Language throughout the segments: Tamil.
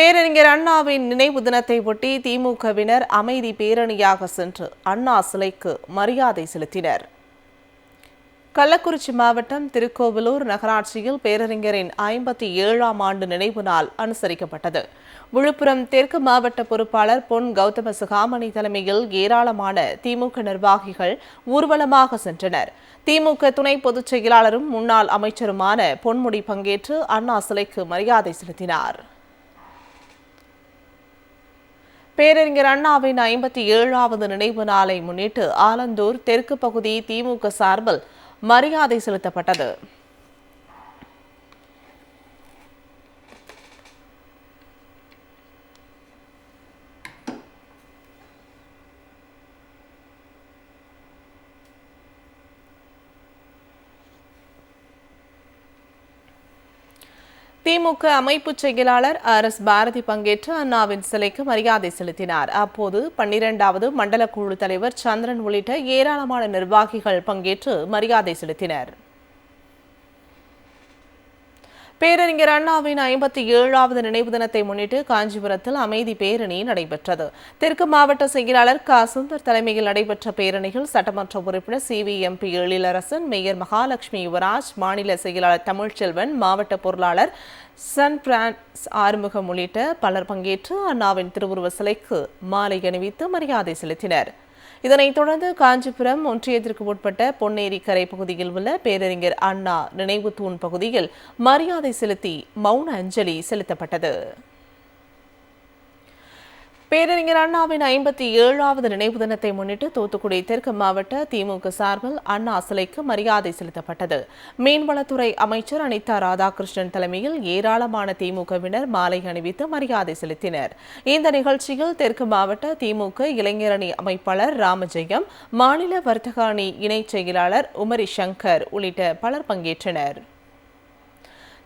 பேரறிஞர் அண்ணாவின் நினைவு தினத்தை ஒட்டி திமுகவினர் அமைதி பேரணியாக சென்று அண்ணா சிலைக்கு மரியாதை செலுத்தினர். கள்ளக்குறிச்சி மாவட்டம் திருக்கோவிலூர் நகராட்சியில் பேரறிஞரின் ஐம்பத்தி ஏழாம் ஆண்டு நினைவு நாள் அனுசரிக்கப்பட்டது. விழுப்புரம் தெற்கு மாவட்ட பொறுப்பாளர் பொன் கௌதம சுகாமணி தலைமையில் ஏராளமான திமுக நிர்வாகிகள் ஊர்வலமாக சென்றனர். திமுக துணை பொதுச் செயலாளரும் முன்னாள் அமைச்சருமான பொன்முடி பங்கேற்று அண்ணா சிலைக்கு மரியாதை செலுத்தினார். பேரறிஞர் அண்ணாவின் ஐம்பத்தி ஏழாவது நினைவு நாளை முன்னிட்டு ஆலந்தூர் தெற்கு பகுதி திமுக சார்பில் மரியாதை செலுத்தப்பட்டது. திமுக அமைப்பு செயலாளர் ஆர் எஸ் பாரதி பங்கேற்று அண்ணாவின் சிலைக்கு மரியாதை செலுத்தினார். அப்போது பன்னிரண்டாவது மண்டல குழு தலைவர் சந்திரன் உள்ளிட்ட ஏராளமான நிர்வாகிகள் பங்கேற்று மரியாதை செலுத்தினர். பேரறிஞர் அண்ணாவின் ஐம்பத்தி ஏழாவது நினைவு தினத்தை முன்னிட்டு காஞ்சிபுரத்தில் அமைதி பேரணி நடைபெற்றது. தெற்கு மாவட்ட செயலாளர் க. சுந்தர் தலைமையில் நடைபெற்ற பேரணியில் சட்டமன்ற உறுப்பினர் C. V. MP Ezhilarasan mayor Mahalakshmi Yuvaraj மாநில செயலாளர் தமிழ்ச்செல்வன் மாவட்ட பொருளாளர் சன் பிரான்ஸ் ஆறுமுகம் உள்ளிட்ட பலர் பங்கேற்று அண்ணாவின் திருவுருவ சிலைக்கு மாலை அணிவித்து மரியாதை செலுத்தினர். இதனைத் தொடர்ந்து காஞ்சிபுரம் ஒன்றியத்திற்கு உட்பட்ட பொன்னேரி கரை பகுதியில் உள்ள பேரறிஞர் அண்ணா நினைவு தூண் பகுதியில் மரியாதை செலுத்தி மௌன அஞ்சலி செலுத்தப்பட்டது. பேரறிஞர் அண்ணாவின் ஐம்பத்தி ஏழாவது நினைவு தினத்தை முன்னிட்டு தூத்துக்குடி தெற்கு மாவட்ட திமுக சார்பில் அண்ணா சிலைக்கு மரியாதை செலுத்தப்பட்டது. மீன்வளத்துறை அமைச்சர் அனிதா ராதாகிருஷ்ணன் தலைமையில் ஏராளமான திமுகவினர் மாலை அணிவித்து மரியாதை செலுத்தினர். இந்த நிகழ்ச்சியில் தெற்கு மாவட்ட திமுக இளைஞரணி அமைப்பாளர் ராமஜெயம் மாநில வர்த்தக அணி இணைச் செயலாளர் உமரி சங்கர் உள்ளிட்ட பலர் பங்கேற்றனர்.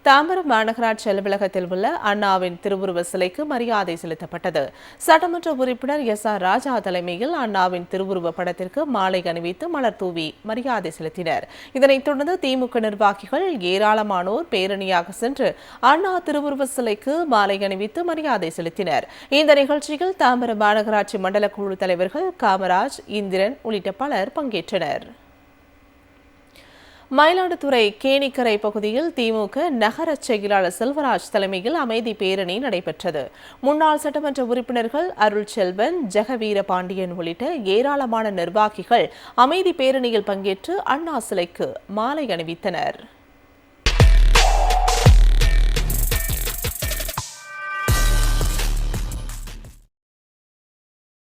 தாம்பரம் மாநகராட்சி அலுவலகத்தில் உள்ள அண்ணாவின் திருவுருவ சிலைக்கு மரியாதை செலுத்தப்பட்டது. சட்டமன்ற உறுப்பினர் எஸ் ஆர் ராஜா தலைமையில் அண்ணாவின் திருவுருவ படத்திற்கு மாலை அணிவித்து மலர் தூவி மரியாதை செலுத்தினர். இதனைத் தொடர்ந்து திமுக நிர்வாகிகள் ஏராளமானோர் பேரணியாக சென்று அண்ணா திருவுருவ சிலைக்கு மாலை அணிவித்து மரியாதை செலுத்தினர். இந்த நிகழ்ச்சியில் தாம்பரம் மாநகராட்சி மண்டல குழு தலைவர்கள் காமராஜ் இந்திரன் உள்ளிட்ட பலர் பங்கேற்றனர். மயிலாடுதுறை கேணிக்கரை பகுதியில் திமுக நகர செயலாளர் செல்வராஜ் தலைமையில் அமைதி பேரணி நடைபெற்றது. முன்னாள் சட்டமன்ற உறுப்பினர்கள் அருள் செல்வன் ஜெகவீர பாண்டியன் உள்ளிட்ட ஏராளமான நிர்வாகிகள் அமைதி பேரணியில் பங்கேற்று அண்ணா சிலைக்கு மாலை அணிவித்தனர்.